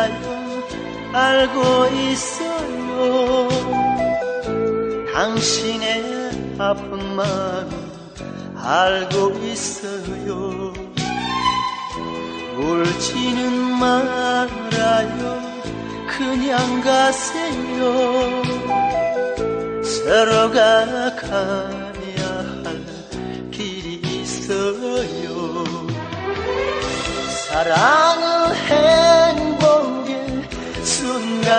말아요 알고 있어요. 당신의 아픈 마음 알고 있어요. 울지는 말아요. 그냥 가세요. 서로가 가야 할 길이 있어요. 사랑은 행복의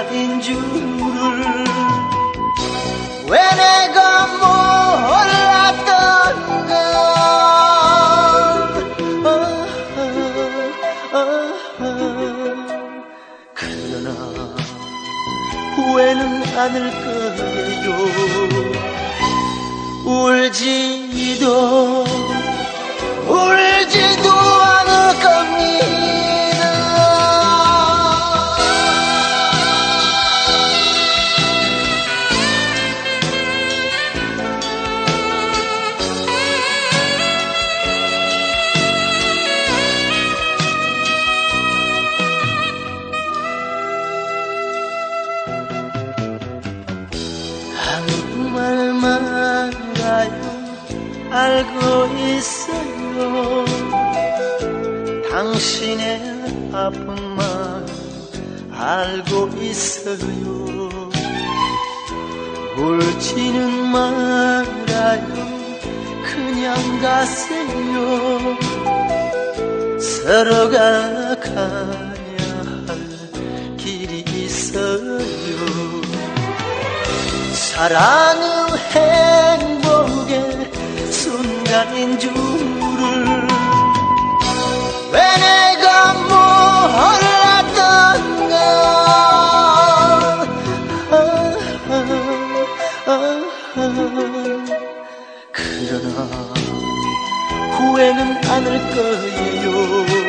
순간인 줄을 왜 내가 몰랐던가 아, 아, 아. 그러나 후회는 않을 거예요 울지도 알고 있어요. 당신의 마음 알고 있어요. 울지는 말아요. 그냥 가세요. 서로가 가야 할 길이 있어요. 사랑은 행복의 순간인 줄을 왜 내가 몰랐던가. 그러나 후회는 않을 거예요